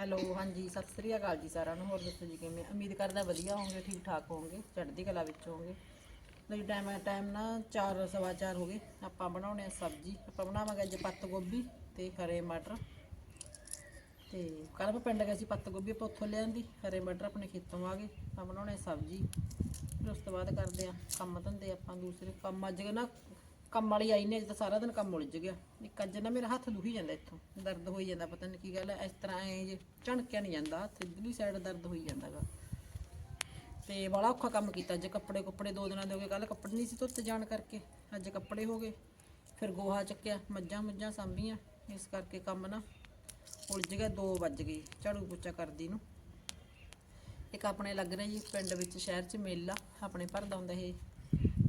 Hello, ਹਾਂਜੀ, ਸਤਿ ਸ੍ਰੀ ਅਕਾਲ ਜੀ ਸਾਰਿਆਂ ਨੂੰ। ਹੋਰ ਦੱਸੋ ਜੀ ਕਿਵੇਂ? ਉਮੀਦ ਕਰਦਾ ਵਧੀਆ ਹੋਵੋਗੇ ਠੀਕ ਠਾਕ ਹੋਵੋਗੇ, ਚੜ੍ਹਦੀ ਕਲਾ ਵਿੱਚ ਹੋਵੋਗੇ। ਲਈ ਟਾਈਮ ਹੈ ਟਾਈਮ ਨਾ 4 ਸਵਾ ਚਾਰ ਹੋ ਗਏ। ਆਪਾਂ ਬਣਾਉਣੇ ਆ ਸਬਜ਼ੀ। ਆਪਾਂ ਬਣਾਵਾਂਗੇ ਅੱਜ ਪੱਤ ਗੋਭੀ ਤੇ ਹਰੇ ਮਟਰ। ਤੇ ਕੱਲ੍ਹ ਆਪਾਂ ਪਿੰਡ ਗਏ ਸੀ ਪੱਤ ਗੋਭੀ, ਆਪਾਂ ਉੱਥੋਂ ਲਿਆਂਦੀ ਹਰੇ ਮਟਰ ਆਪਣੇ ਖੇਤੋਂ ਆ ਗਏ। ਆਪਾਂ ਬਣਾਉਣੇ ਸਬਜ਼ੀ। ਫਿਰ ਉਸ ਤੋਂ ਬਾਅਦ ਕਰਦੇ ਆ ਕੰਮ ਧੰਦੇ ਆਪਾਂ ਦੂਸਰੇ। ਕੰਮ ਅੱਜ ਨਾ ਕੰਮ ਵਾਲੀ ਆਈ ਨੇ, ਅੱਜ ਤਾਂ ਸਾਰਾ ਦਿਨ ਕੰਮ ਉਲਝ ਗਿਆ। ਇੱਕ ਅੱਜ ਨਾ ਮੇਰਾ ਹੱਥ ਦੁਖੀ ਜਾਂਦਾ ਇੱਥੋਂ, ਦਰਦ ਹੋਈ ਜਾਂਦਾ, ਪਤਾ ਨਹੀਂ ਕੀ ਗੱਲ ਹੈ ਇਸ ਤਰ੍ਹਾਂ ਐ ਜੇ ਝਣਕਿਆ ਨਹੀਂ ਜਾਂਦਾ, ਹੱਥ ਇਧਰਲੀ ਸਾਈਡ ਦਰਦ ਹੋਈ ਜਾਂਦਾਗਾ। ਤੇ ਬੜਾ ਔਖਾ ਕੰਮ ਕੀਤਾ, ਅੱਜ ਕੱਪੜੇ ਕੁੱਪੜੇ ਦੋ ਦਿਨਾਂ ਦੇ ਹੋ ਗਏ ਕੱਲ ਕੱਪੜੇ ਨਹੀਂ ਸੀ ਧੁੱਤੇ ਜਾਣ ਕਰਕੇ, ਅੱਜ ਕੱਪੜੇ ਹੋ ਗਏ। ਫਿਰ ਗੋਹਾ ਚੱਕਿਆ, ਮੱਝਾਂ ਮੁੱਝਾਂ ਸਾਂਭੀਆਂ, ਇਸ ਕਰਕੇ ਕੰਮ ਨਾ ਉਲਝ ਗਿਆ 2 ਵੱਜ ਗਏ, ਝਾੜੂ ਪੋਚਾ ਕਰਦੀ ਨੂੰ। ਇੱਕ ਆਪਣੇ ਲੱਗ ਰਿਹਾ ਜੀ ਪਿੰਡ ਵਿੱਚ, ਸ਼ਹਿਰ 'ਚ ਮੇਲਾ, ਆਪਣੇ ਭਰਦਾ ਹੁੰਦਾ ਇਹ।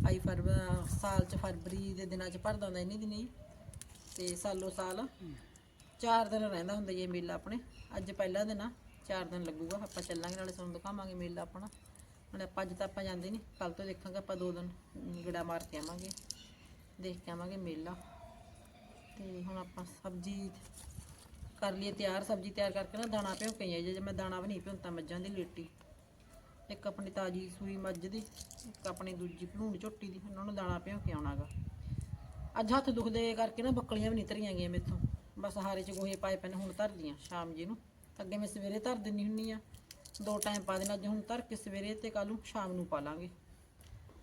ਆਈ ਫਰਵਰੀ ਸਾਲ 'ਚ ਫਰਵਰੀ ਦੇ ਦਿਨਾਂ 'ਚ ਭਰਦਾ ਹੁੰਦਾ ਇੰਨੀ ਦਿਨੀ ਤੇ ਸਾਲੋ ਸਾਲ ਚਾਰ ਦਿਨ ਰਹਿੰਦਾ ਹੁੰਦਾ ਜੀ ਇਹ ਮੇਲਾ ਆਪਣੇ, ਅੱਜ ਪਹਿਲਾ ਦਿਨ ਆ, ਚਾਰ ਦਿਨ ਲੱਗੂਗਾ, ਆਪਾਂ ਚੱਲਾਂਗੇ ਨਾਲੇ ਤੁਹਾਨੂੰ ਦਿਖਾਵਾਂਗੇ ਮੇਲਾ ਆਪਣਾ ਹੁਣ ਆਪਾਂ ਅੱਜ ਤਾਂ ਆਪਾਂ ਜਾਂਦੇ ਨਹੀਂ ਕੱਲ ਤੋਂ ਦੇਖਾਂਗੇ ਆਪਾਂ ਦੋ ਦਿਨ ਗੜਾ ਮਾਰ ਕੇ ਆਵਾਂਗੇ, ਦੇਖ ਕੇ ਆਵਾਂਗੇ ਮੇਲਾ, ਤੇ ਹੁਣ ਆਪਾਂ ਸਬਜ਼ੀ ਕਰ ਲਈਏ ਤਿਆਰ, ਸਬਜ਼ੀ ਤਿਆਰ ਕਰਕੇ ਨਾ ਦਾਣਾ ਭਿਉਂ ਕੇ ਆਈ ਜੇ ਮੈਂ ਦਾਣਾ ਵੀ ਨਹੀਂ ਭਿਉਂਤਾ ਮੱਝਾਂ ਦੀ ਲੇਟੀ। ਇੱਕ ਆਪਣੀ ਤਾਜੀ ਸੂਈ ਮੱਝ ਦੀ, ਇੱਕ ਆਪਣੀ ਦੂਜੀ ਭਲੂਣ ਝੋਟੀ ਦੀ, ਉਹਨਾਂ ਨੂੰ ਦਾਣਾ ਭਿਉਂ ਕੇ ਆਉਣਾਗਾ। ਅੱਜ ਹੱਥ ਦੁਖਦੇ ਕਰਕੇ ਨਾ ਬੱਕਲੀਆਂ ਵੀ ਨਹੀਂ ਧਰੀਆਂ ਗਈਆਂ ਮੇਥੋਂ। ਬਸ ਹਾਰੇ ਚ ਗੋਹੇ ਪਾਏ ਪੈਣੇ ਹੁਣ ਧਰਦੀਆਂ ਸ਼ਾਮ ਜੀ ਨੂੰ। ਅੱਗੇ ਮੈਂ ਸਵੇਰੇ ਧਰ ਦਿੰਦੀ ਹੁੰਨੀ ਆ। ਦੋ ਟਾਈਮ ਪਾ ਦੇਣਾ, ਅੱਜ ਹੁਣ ਧਰ ਕੇ ਸਵੇਰੇ ਤੇ ਕੱਲ ਨੂੰ ਸ਼ਾਮ ਨੂੰ ਪਾ ਲਾਂਗੇ।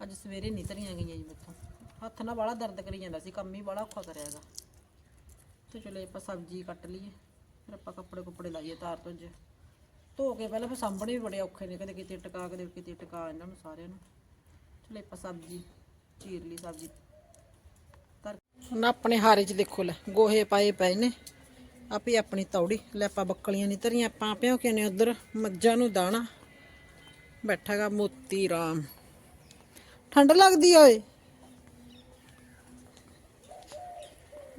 ਅੱਜ ਸਵੇਰੇ ਨਹੀਂ ਧਰੀਆਂ ਗਈਆਂ ਜੀ ਮੇਥੋਂ। ਹੱਥ ਨਾਲ ਬਾਹਲਾ ਦਰਦ ਕਰੀ ਜਾਂਦਾ ਸੀ, ਕੰਮ ਹੀ ਬਾਹਲਾ ਔਖਾ ਕਰਿਆਗਾ ਤੇ ਚਲੋ ਆਪਾਂ ਸਬਜ਼ੀ ਕੱਟ ਲਈਏ, ਫਿਰ ਆਪਾਂ ਕੱਪੜੇ ਕੁੱਪੜੇ ਲਾਈਏ ਤਾਰ ਤੋਂ ਜੇ ਧੋ ਕੇ ਪਹਿਲਾਂ ਫਿਰ ਸਾਂਭਣੇ ਵੀ ਬੜੇ ਔਖੇ ਨੇ, ਕਦੇ ਕਿਤੇ ਟਿਕਾ, ਕਦੇ ਕਿਤੇ ਟਿਕਾ ਇਹਨਾਂ ਨੂੰ ਸਾਰਿਆਂ ਨੂੰ। ਚਲੋ ਆਪਾਂ ਸਬਜ਼ੀ, ਚੀਰ ਲਈ ਸਬਜ਼ੀ। ਹੁਣ ਆਪਣੇ ਹਾਰੇ 'ਚ ਦੇਖੋ ਲੈ, ਗੋਹੇ ਪਾਏ ਪਏ ਨੇ। ਆਪੇ ਆਪਣੀ ਤੌੜੀ, ਲੈ ਆਪਾਂ ਬੱਕਲੀਆਂ ਨਹੀਂ ਧਰੀਆਂ, ਆਪਾਂ ਪਿਓ ਕੇ ਨੇ ਉਧਰ ਮੱਝਾਂ ਨੂੰ ਦਾਣਾ। ਬੈਠਾਗਾ ਮੋਤੀ ਰਾਮ। ਠੰਡ ਲੱਗਦੀ ਆ ਓਏ।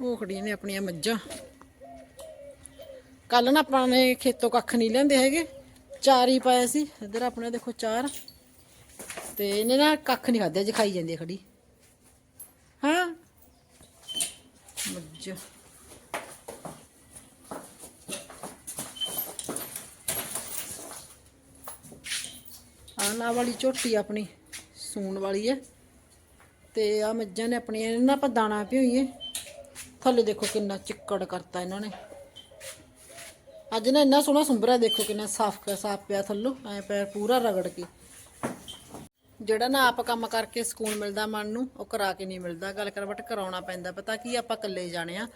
ਉਹ ਖੜੀਆਂ ਨੇ ਆਪਣੀਆਂ ਮੱਝਾਂ। ਕੱਲ ਨਾ ਆਪਾਂ ਨੇ ਖੇਤੋਂ ਕੱਖ ਨਹੀਂ ਲੈਂਦੇ ਹੈਗੇ। ਚਾਰ ਹੀ ਪਾਇਆ ਸੀ। ਇੱਧਰ ਆਪਣੇ ਦੇਖੋ ਚਾਰ। ਤੇ ਇਹਨੇ ਨਾ ਕੱਖ ਨਹੀਂ ਖਾਧਿਆ ਜੀ ਖਾਈ ਜਾਂਦੀ ਖੜੀ। ਹਾਂ। ਮੱਝ ਆਹ ਨਾ ਵਾਲੀ ਝੋਟੀ ਆਪਣੀ, ਸੂਣ ਵਾਲੀ ਹੈ ਤੇ ਆ ਮੱਝਾਂ ਨੇ ਆਪਣੀਆਂ, ਇਹਨਾਂ ਆਪਾਂ ਦਾਣਾ ਭਿਓਈਏ ਥੱਲੇ ਦੇਖੋ ਕਿੰਨਾ ਚਿੱਕੜ ਕਰਤਾ ਇਹਨਾਂ ਨੇ। ਅੱਜ ਨਾ ਇੰਨਾ ਸੋਹਣਾ ਸੁੰਬਰਾ ਦੇਖੋ ਕਿੰਨਾ ਸਾਫ਼ ਸਾਫ਼ ਪਿਆ ਥੱਲੋਂ, ਐ ਪਿਆ ਪੂਰਾ ਰਗੜ ਕੇ। ਜਿਹੜਾ ਨਾ ਆਪ ਕੰਮ ਕਰਕੇ ਸਕੂਨ ਮਿਲਦਾ ਮਨ ਨੂੰ, ਉਹ ਕਰਾ ਕੇ ਨਹੀਂ ਮਿਲਦਾ। ਗੱਲ ਕਰ ਬਟ ਕਰਾਉਣਾ ਪੈਂਦਾ, ਪਤਾ ਕੀ ਆਪਾਂ ਇਕੱਲੇ ਜਾਣੇ ਆ।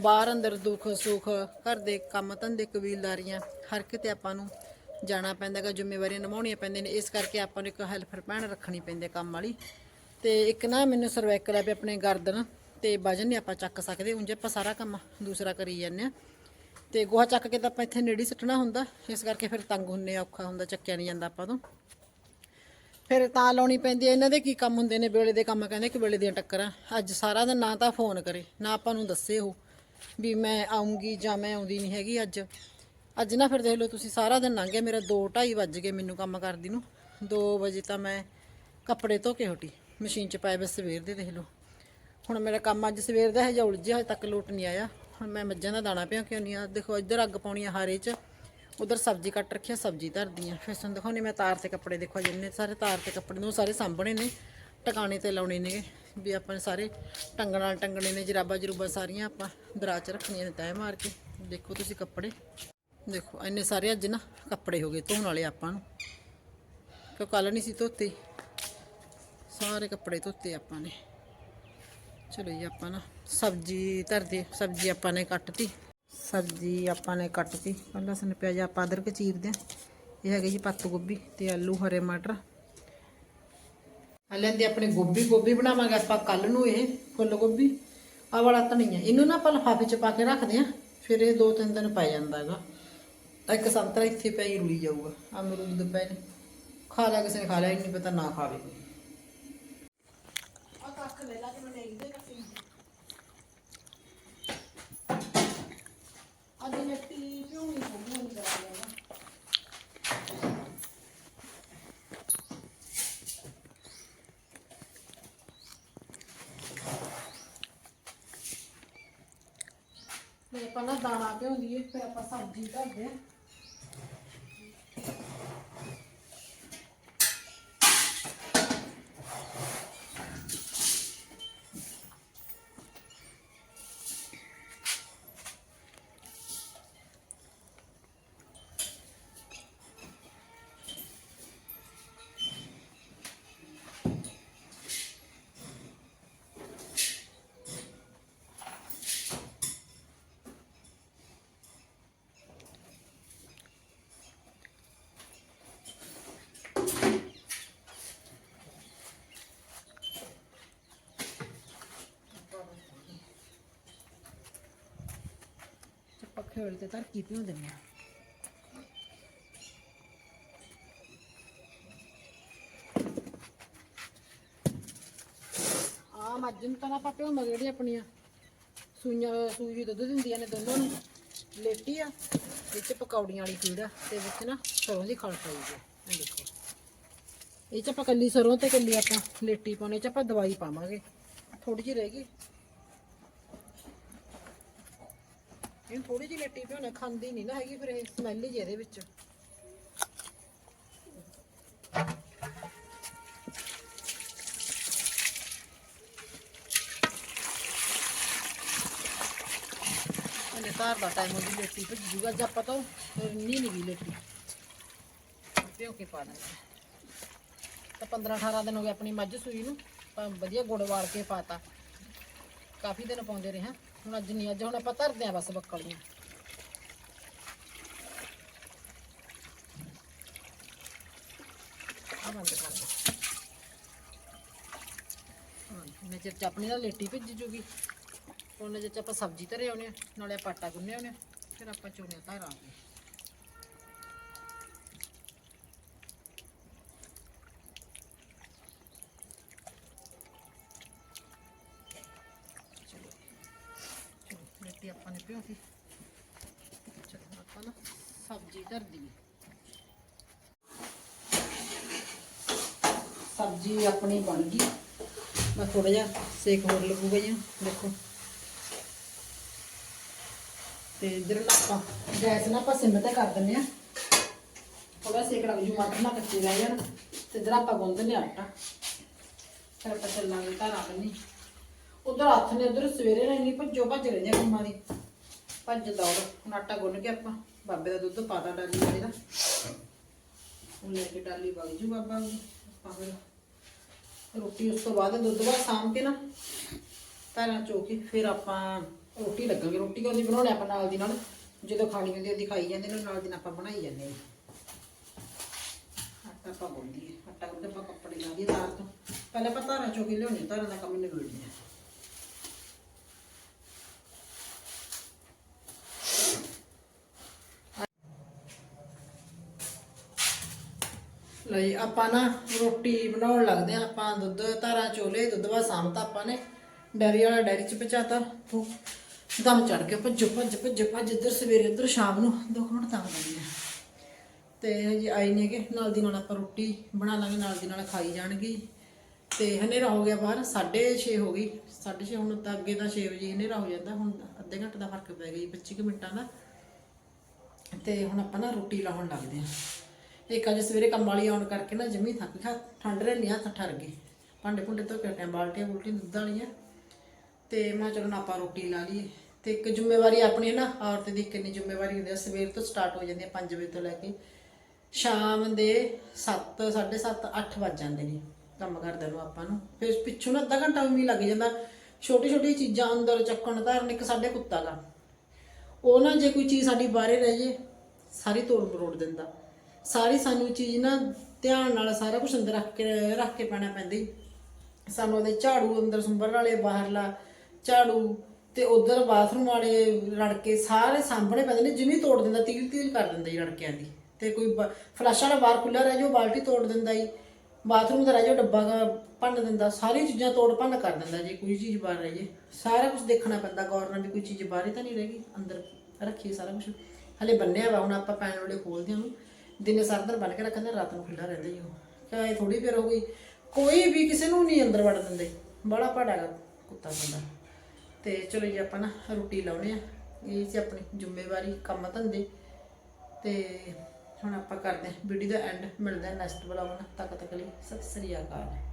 ਬਾਹਰ ਅੰਦਰ ਦੁੱਖ, ਸੁੱਖ, ਘਰ ਦੇ ਕੰਮ ਧੰਦੇ, ਕਬੀਲਦਾਰੀਆਂ, ਹਰ ਕਿਤੇ ਆਪਾਂ ਨੂੰ ਜਾਣਾ ਪੈਂਦਾ ਗਾ, ਜ਼ਿੰਮੇਵਾਰੀਆਂ ਨਿਭਾਉਣੀਆਂ ਪੈਂਦੀਆਂ ਨੇ। ਇਸ ਕਰਕੇ ਆਪਾਂ ਨੂੰ ਇੱਕ ਹੈਲਪਰ ਭੈਣ ਰੱਖਣੀ ਪੈਂਦੀ ਹੈ ਕੰਮ ਵਾਲੀ। ਤੇ ਇੱਕ ਨਾ ਮੈਨੂੰ ਸਰਵਾਈਕਲ ਹੈ ਵੀ ਆਪਣੇ ਗਰਦਨ ਤੇ ਵਜਨ ਨਹੀਂ ਆਪਾਂ ਚੱਕ ਸਕਦੇ, ਉਂਝ ਆਪਾਂ ਸਾਰਾ ਕੰਮ ਦੂਸਰਾ ਕਰੀ ਜਾਂਦੇ ਆ। ਤੇ ਗੋਹਾ ਚੱਕ ਕੇ ਤਾਂ ਆਪਾਂ ਇੱਥੇ ਨੇੜੇ ਹੀ ਸੁੱਟਣਾ ਹੁੰਦਾ। ਇਸ ਕਰਕੇ ਫਿਰ ਤੰਗ ਹੁੰਨੇ ਆ, ਔਖਾ ਹੁੰਦਾ ਚੱਕਿਆ ਨਹੀਂ ਜਾਂਦਾ ਆਪਾਂ ਤੋਂ। ਫਿਰ ਤਾਂ ਲਾਉਣੀ ਪੈਂਦੀ ਹੈ ਇਹਨਾਂ ਦੇ ਕੀ ਕੰਮ ਹੁੰਦੇ ਨੇ? ਵੇਲੇ ਦੇ ਕੰਮ ਕਹਿੰਦੇ ਕਿ ਵੇਲੇ ਦੀਆਂ ਟੱਕਰਾਂ। ਅੱਜ ਸਾਰਾ ਦਿਨ ਨਾ ਤਾਂ ਫੋਨ ਕਰੇ ਨਾ ਆਪਾਂ ਨੂੰ ਦੱਸੇ ਉਹ ਵੀ ਮੈਂ ਆਉਂਗੀ ਜਾਂ ਮੈਂ ਆਉਂਦੀ ਨਹੀਂ ਹੈਗੀ ਅੱਜ। ਅੱਜ ਨਾ ਫਿਰ ਦੇਖ ਲਓ ਤੁਸੀਂ ਸਾਰਾ ਦਿਨ ਲੰਘ ਗਿਆ ਮੇਰਾ 2:30 ਵੱਜ ਗਏ ਮੈਨੂੰ ਕੰਮ ਕਰਦੀ ਨੂੰ। 2 ਵਜੇ ਤਾਂ ਮੈਂ ਕੱਪੜੇ ਧੋ ਕੇ ਹਟੀ। ਮਸ਼ੀਨ 'ਚ ਪਾਏ ਬਸ ਸਵੇਰ ਦੇ ਦੇਖ ਲਓ। ਹੁਣ ਮੇਰਾ ਕੰਮ ਅੱਜ ਸਵੇਰ ਦਾ ਹੈ ਜਾਂ ਉਲਝਿਆ ਹਜੇ ਤੱਕ ਲੋਟ ਨਹੀਂ ਆਇਆ। ਹੁਣ ਮੈਂ ਮੱਝਾਂ ਦਾ ਦਾਣਾ ਪਿਆ ਕੇ ਨਹੀਂ ਆ ਦੇਖੋ, ਇੱਧਰ ਅੱਗ ਪਾਉਣੀ ਆ ਹਾਰੇ 'ਚ। ਉਧਰ ਸਬਜ਼ੀ ਕੱਟ ਰੱਖੀ ਆ, ਸਬਜ਼ੀ ਧਰਦੀ ਆ। ਫਿਰ ਤੁਹਾਨੂੰ ਦਿਖਾਉਣੀ ਮੈਂ, ਤਾਰ ਤੇ ਕੱਪੜੇ ਦੇਖੋ ਜਿੰਨੇ ਸਾਰੇ ਤਾਰ ਤੇ ਕੱਪੜੇ ਨੂੰ ਸਾਰੇ ਸਾਂਭਣੇ ਨੇ। ਟਿਕਾਣੇ ਤੇ ਲਾਉਣੇ ਨੇਗੇ ਵੀ ਆਪਾਂ ਨੇ ਸਾਰੇ ਟੰਗਣ ਨਾਲ ਟੰਗਣੇ ਨੇ, ਜਰਾਬਾ ਜਰੂਬਾ ਸਾਰੀਆਂ ਆਪਾਂ ਦਰਾਜ 'ਚ ਰੱਖਣੀਆਂ ਨੇ ਤੈਅ ਮਾਰ ਕੇ। ਦੇਖੋ ਤੁਸੀਂ ਕੱਪੜੇ। ਦੇਖੋ, ਇੰਨੇ ਸਾਰੇ ਅੱਜ ਨਾ ਕੱਪੜੇ ਹੋ ਗਏ ਧੋਣ ਵਾਲੇ ਆਪਾਂ ਨੂੰ। ਕਿਉਂ ਕੱਲ ਨਹੀਂ ਸੀ ਧੋਤੇ? ਸਾਰੇ ਕੱਪੜੇ ਧੋਤੇ ਆਪਾਂ ਨੇ। ਚਲੋ ਜੀ, ਆਪਾਂ ਨਾ ਸਬਜ਼ੀ ਧਰਦੇ ਸਬਜ਼ੀ ਆਪਾਂ ਨੇ ਕੱਟਤੀ। ਸਬਜ਼ੀ ਆਪਾਂ ਨੇ ਕੱਟਤੀ। ਪਹਿਲਾਂ ਲਸਣ, ਪਿਆਜ਼ ਆਪਾਂ ਅਦਰਕ ਚੀਰਦੇ ਹਾਂ। ਇਹ ਹੈਗੇ ਜੀ ਪੱਤ ਗੋਭੀ ਤੇ ਆਲੂ, ਹਰੇ ਮਟਰ। ਆ ਲੈਂਦੇ ਆਪਣੇ ਗੋਭੀ ਗੋਭੀ ਬਣਾਵਾਂਗੇ ਆਪਾਂ ਕੱਲ ਨੂੰ ਇਹ ਫੁੱਲ ਗੋਭੀ। ਆ ਵਾਲਾ ਧਨੀਆ ਇਹਨੂੰ ਨਾ ਆਪਾਂ ਲਿਫਾਫੇ ਚ ਪਾ ਕੇ ਰੱਖਦੇ ਆ ਫਿਰ ਇਹ ਦੋ ਤਿੰਨ ਦਿਨ ਪੈ ਜਾਂਦਾ ਹੈਗਾ। ਇੱਕ ਸੰਤਰਾ ਇੱਥੇ ਪੈ ਹੀ ਰੁਲੀ ਜਾਊਗਾ। ਅਮਰੂਦ ਪਏ ਨੇ। ਖਾ ਲਿਆ ਕਿਸੇ ਨੇ, ਖਾ ਲਿਆ ਨਹੀਂ ਪਤਾ ਨਾ ਖਾਵੇ। ਆ ਕੱਖ ਲੈ ਲਾ ਤੇ ਮੈਂ ਨਹੀਂ ਦੇ ਕੱਟੀ ਅੱਜ ਮਿੱਟੀ ਪਹਿਲਾਂ ਦਾਣਾ ਭਿਉਂਦੀ ਫਿਰ ਆਪਾਂ ਸਬਜ਼ੀ ਧਰਦੇ ਆ। ਪੱਖੇ ਤੇ ਧਰ ਕੀ ਦਿੰਦੇ ਆ। ਆ ਮੱਝ ਨੂੰ ਤਾਂ ਆਪਾਂ ਪਿਉ ਜਿਹੜੀ ਆਪਣੀਆਂ ਸੂਈਆਂ, ਸੂਈ ਦੁੱਧ ਦਿੰਦੀਆਂ ਨੇ ਦੋਨੋਂ ਨੂੰ। ਲੇਟੀ ਆ, ਵਿੱਚ ਪਕੌੜੀਆਂ ਵਾਲੀ ਫੀਡ ਤੇ ਵਿੱਚ ਨਾ ਸਰੋਂ ਦੀ ਖਲ ਪਾਈ ਆ। ਇਹ ਦੇਖੋ। ਇਹ ਚ ਆਪਾਂ ਕੱਲੀ ਸਰੋਂ ਤੇ ਕੱਲੀ ਆਪਾਂ ਲੇਟੀ ਪਾਉਣੇ ਚ ਆਪਾਂ ਦਵਾਈ ਪਾਵਾਂਗੇ। ਥੋੜੀ ਜਿਹੀ ਰਹਿ ਗਈ। ਇਹਨੂੰ ਥੋੜੀ ਜਿਹੀ ਲੇਟੀ ਭਿਉਣਾ ਖਾਂਦੀ ਨਹੀਂ ਨਾ ਹੈਗੀ ਫਿਰ ਇਹ ਸਮੈਲ ਹੀ ਇਹਦੇ ਵਿੱਚ। ਇਹਨੇ ਤਾਰ ਦਾ ਟਾਈਮ ਉਹਦੀ ਲੇਟੀ ਭੱਜ ਜੂਗਾ ਜਾਂ ਪਤਾ ਨਹੀਂ ਨਹੀਂ ਵੀ ਲੇਟੀ ਪਿਓ ਕੇ ਪਾ ਦਾਂਗੇ ਤਾਂ 15 18 ਦਿਨ ਹੋ ਗਏ ਆਪਣੀ ਮੱਝ ਸੂਈ ਨੂੰ, ਤਾਂ ਵਧੀਆ ਗੁੜ ਵਾਰ ਕੇ ਪਾਤਾ। ਕਾਫੀ ਦਿਨ ਪਾਉਂਦੇ ਰਹੇ ਹਾਂ। ਹੁਣ ਅੱਜ ਨਹੀਂ, ਅੱਜ ਹੁਣ ਆਪਾਂ ਧਰਦੇ ਆ ਬਸ ਬੱਕਲੀਆਂ ਆ ਬੰਦ ਕਰ ਦੇ। ਮੈਂ ਚਿਰ ਚ ਆਪਣੀ ਨਾ ਲੇਟੀ ਭਿੱਜ ਜੂਗੀ। ਉਹਨੇ ਜੇ ਆਪਾਂ ਸਬਜ਼ੀ ਧਰੇ ਆਉਣੇ ਆ ਨਾਲੇ ਆਪਾਂ ਆਟਾ ਗੁੰਨੇ ਆਉਣੇ ਆ ਫਿਰ ਆਪਾਂ ਚੋਣੇ ਧਾਰਾਂਗੇ ਪਿਓ ਸੀ? ਚਲੋ, ਆਪਾਂ ਨਾ ਸਬਜ਼ੀ ਧਰ ਦਈਏ। ਸਬਜ਼ੀ ਆਪਣੀ ਬਣ ਗਈ। ਮੈਂ ਥੋੜਾ ਜਿਹਾ ਸੇਕ ਹੋਰ ਲੱਗੂਗਾ ਜੀ, ਦੇਖੋ। ਤੇ ਇਧਰ ਆਪਾਂ ਗੈਸ ਨਾ ਆਪਾਂ ਸਿਮ ਤੇ ਕਰ ਦਿੰਨੇ ਆ ਥੋੜਾ ਸੇਕ ਲੱਗ ਜੂ ਮਟਰ ਨਾ ਕੱਚੇ ਰਹਿ ਜਾਣ, ਤੇ ਇਧਰ ਆਪਾਂ ਗੁੰਦ ਲਿਆ ਆਟਾ। ਫਿਰ ਆਪਾਂ ਚੱਲਾਂਗੇ ਘਰ ਆ ਬੰਨੀ ਉਧਰ ਹੱਥ ਨੇ ਉਧਰ ਸਵੇਰੇ ਨੇ ਨਹੀਂ ਭੱਜੋ ਭੱਜ ਰਹੇ ਨੇ ਕੰਮਾਂ ਦੀ। ਭੱਜ ਦੌੜ, ਹੁਣ ਆਟਾ ਗੁੰਨ ਕੇ ਆਪਾਂ ਬਾਬੇ ਦਾ ਦੁੱਧ ਪਾਤਾ ਡਾਲੀ ਵਾਲੇ ਦਾ। ਹੁਣ ਲੈ ਕੇ ਡਾਲੀ ਵਗ ਜੂ ਬਾਬਾ ਆਪਾਂ ਫਿਰ ਰੋਟੀ ਉਸ ਤੋਂ ਬਾਅਦ ਦੁੱਧ ਬਾਅਦ ਸਾਂਭ ਕੇ ਨਾ ਧਾਰਾਂ ਚੋ ਕੇ ਫਿਰ ਆਪਾਂ ਰੋਟੀ ਲੱਗਾਂਗੇ। ਰੋਟੀ ਕਦੀ ਬਣਾਉਣੇ ਆਪਾਂ ਨਾਲ ਦੀ ਨਾਲ, ਜਦੋਂ ਖਾਣੀ ਹੁੰਦੀ ਉਹਦੀ ਖਾਈ ਜਾਂਦੇ ਨੇ, ਨਾਲ ਦੀ ਨਾਲ ਆਪਾਂ ਬਣਾਈ ਜਾਂਦੇ ਹਾਂ ਆਟਾ ਆਪਾਂ ਗੁੰਦੀ ਹੈ ਆਟਾ ਗੁੰਦ ਆਪਾਂ ਕੱਪੜੇ ਲਾ ਦਈਏ ਤਾਰ ਤੋਂ। ਪਹਿਲਾਂ ਆਪਾਂ ਧਾਰਾਂ ਚੋ ਕੇ ਲਿਆਉਣੇ ਧਾਰਾਂ ਦਾ ਕੰਮ ਨਿਬੇੜਦੇ ਹਾਂ ਲਈ ਆਪਾਂ ਨਾ ਰੋਟੀ ਬਣਾਉਣ ਲੱਗਦੇ ਆ ਆਪਾਂ ਦੁੱਧ, ਧਾਰਾਂ, ਚੋਲੇ, ਦੁੱਧ ਵਾ ਸਾਂਭਤਾ ਆਪਾਂ ਨੇ। ਡੈਰੀ ਵਾਲਾ ਡੈਰੀ ਚ ਪਚਾਤਾ ਤੂੰ ਦਮ ਚੜ ਗਿਆ ਭੱਜੋ, ਭੱਜ ਭੱਜ ਭੱਜ ਇੱਧਰ ਸਵੇਰੇ, ਇੱਧਰ ਸ਼ਾਮ ਨੂੰ। ਦੋ ਕੁ ਮਿੰਟ ਤੱਕ ਦਿੰਦੇ ਆ। ਤੇ ਹਜੇ ਆਈ ਨਹੀਂ ਕਿ ਨਾਲ ਦੀ ਨਾਲ ਆਪਾਂ ਰੋਟੀ ਬਣਾ ਲਾਂਗੇ, ਨਾਲ ਦੀ ਨਾਲ ਖਾਈ ਜਾਣਗੇ। ਤੇ ਹਨੇਰਾ ਹੋ ਗਿਆ ਬਾਹਰ 6:30 ਹੋ ਗਈ। 6:30 ਹੁਣ ਤਾਂ ਅੱਗੇ ਤਾਂ 6 ਵਜੇ ਹਨੇਰਾ ਹੋ ਜਾਂਦਾ। ਹੁਣ ਅੱਧੇ ਘੰਟੇ ਦਾ ਫ਼ਰਕ ਪੈ ਗਿਆ 25 ਕੁ ਮਿੰਟਾਂ ਦਾ। ਤੇ ਹੁਣ ਆਪਾਂ ਨਾ ਰੋਟੀ ਲਾਉਣ ਲੱਗਦੇ ਆ ਇੱਕ ਅੱਜ ਸਵੇਰੇ ਕੰਮ ਵਾਲੀ ਆਉਣ ਕਰਕੇ ਨਾ ਜਮੀ ਥੱਕ ਗਿਆ ਠੰਡ ਰਹੇ ਲਿਆ ਤਾਂ ਠਰ ਗਏ। ਭਾਂਡੇ ਭੁੰਡੇ ਧੋ ਕੇ ਟਾਈਮ ਬਾਲਟੀਆਂ ਬੁਲਟੀਆਂ ਦੁੱਧ ਵਾਲੀਆਂ। ਤੇ ਮੈਂ ਕਿਹਾ ਚਲੋ ਨਾ ਆਪਾਂ ਰੋਟੀ ਲਾ ਲਈਏ। ਤੇ ਇੱਕ ਜ਼ਿੰਮੇਵਾਰੀ ਆਪਣੀ ਹੈ ਨਾ, ਔਰਤ ਦੀ ਕਿੰਨੀ ਜ਼ਿੰਮੇਵਾਰੀ ਹੁੰਦੀ ਹੈ ਸਵੇਰ ਤੋਂ ਸਟਾਰਟ ਹੋ ਜਾਂਦੀ ਹੈ 5 ਵਜੇ ਤੋਂ ਲੈ ਕੇ। ਸ਼ਾਮ ਦੇ 7 7:30 8 ਵੱਜ ਜਾਂਦੇ ਨੇ ਕੰਮ ਕਰਦੇ ਨੂੰ ਆਪਾਂ ਨੂੰ। ਫਿਰ ਪਿੱਛੋਂ ਨਾ ਅੱਧਾ ਘੰਟਾ ਵੀ ਲੱਗ ਜਾਂਦਾ। ਛੋਟੀ ਛੋਟੀ ਚੀਜ਼ਾਂ ਅੰਦਰ ਚੱਕਣ ਧਰਨ ਇੱਕ ਸਾਡੇ ਕੁੱਤਾ ਗਾ ਉਹ ਨਾ ਜੇ ਕੋਈ ਚੀਜ਼ ਸਾਡੀ ਬਾਹਰੇ ਰਹਿ ਜੇ, ਸਾਰੀ ਤੋੜ ਮਰੋੜ ਦਿੰਦਾ। ਸਾਰੀ ਸਾਨੂੰ ਚੀਜ਼ ਨਾ ਧਿਆਨ ਨਾਲ ਸਾਰਾ ਕੁਝ ਅੰਦਰ ਰੱਖ ਕੇ ਰੱਖ ਕੇ ਪੈਣਾ ਪੈਂਦਾ ਈ। ਸਾਨੂੰ ਉਹਦੇ ਝਾੜੂ ਅੰਦਰ ਸੁੰਬਰ ਵਾਲੇ ਬਾਹਰਲਾ ਝਾੜੂ ਤੇ ਉਧਰ ਬਾਥਰੂਮ ਵਾਲੇ ਰੜਕੇ ਸਾਰੇ ਸਾਂਭਣੇ ਪੈਂਦੇ ਨੇ, ਜਿਵੇਂ ਤੋੜ ਦਿੰਦਾ, ਤੀਲ ਤੀਲ ਕਰ ਦਿੰਦਾ ਜੀ ਰੜਕਿਆਂ ਦੀ। ਤੇ ਕੋਈ ਬ- ਫਲਸ਼ ਵਾਲਾ ਬਾਹਰ ਖੁੱਲਾ ਰਹਿ ਜਾਓ, ਬਾਲਟੀ ਤੋੜ ਦਿੰਦਾ ਜੀ। ਬਾਥਰੂਮ ਦਾ ਰਹਿ ਜਾਓ, ਡੱਬਾ ਭੰਨ ਦਿੰਦਾ ਸਾਰੀ ਚੀਜ਼ਾਂ ਤੋੜ ਭੰਨ ਕਰ ਦਿੰਦਾ ਜੇ, ਕੋਈ ਚੀਜ਼ ਬਾਹਰ ਰਹਿ ਜੇ। ਸਾਰਾ ਕੁਝ ਦੇਖਣਾ ਪੈਂਦਾ ਗੌਰ ਨਾਲ ਵੀ ਕੋਈ ਚੀਜ਼ ਬਾਹਰ ਹੀ ਤਾਂ ਨਹੀਂ ਰਹਿ ਗਈ, ਅੰਦਰ ਰੱਖੀਏ ਸਾਰਾ ਕੁਝ ਹਲੇ ਬੰਨਿਆ ਵਾ, ਹੁਣ ਆਪਾਂ ਪੈਣ ਵਾਲੇ ਖੋਲਦੇ ਹਾਂ ਉਹਨੂੰ। ਦਿਨੇ ਸਾਰਾ ਦਿਨ ਬੰਨ ਕੇ ਰੱਖਦੇ ਰਾਤ ਨੂੰ ਖੁੱਲਾ ਰਹਿੰਦਾ ਹੀ ਉਹ। ਚਾਹੇ ਥੋੜੀ ਦੇਰ ਹੋ ਗਈ। ਕੋਈ ਵੀ ਕਿਸੇ ਨੂੰ ਨਹੀਂ ਅੰਦਰ ਵੜ ਦਿੰਦੇ। ਬੜਾ ਭੜਾ ਕੁੱਤਾ ਬੰਦਾ। ਤੇ ਚਲੋ ਜੀ, ਆਪਾਂ ਨਾ ਰੋਟੀ ਲਾਉਣੇ ਆ। ਇਹ ਸੀ ਆਪਣੀ ਜ਼ਿੰਮੇਵਾਰੀ, ਕੰਮ ਧੰਦੇ। ਤੇ ਹੁਣ ਆਪਾਂ ਕਰਦੇ ਹਾਂ। ਵੀਡੀਓ ਦਾ ਐਂਡ ਮਿਲਦੇ ਹਾਂ ਨੈਕਸਟ ਬਲੌਗ ਨਾਲ। ਤੱਕ ਤੱਕ ਲਈ ਸਤਿ ਸ੍ਰੀ ਅਕਾਲ।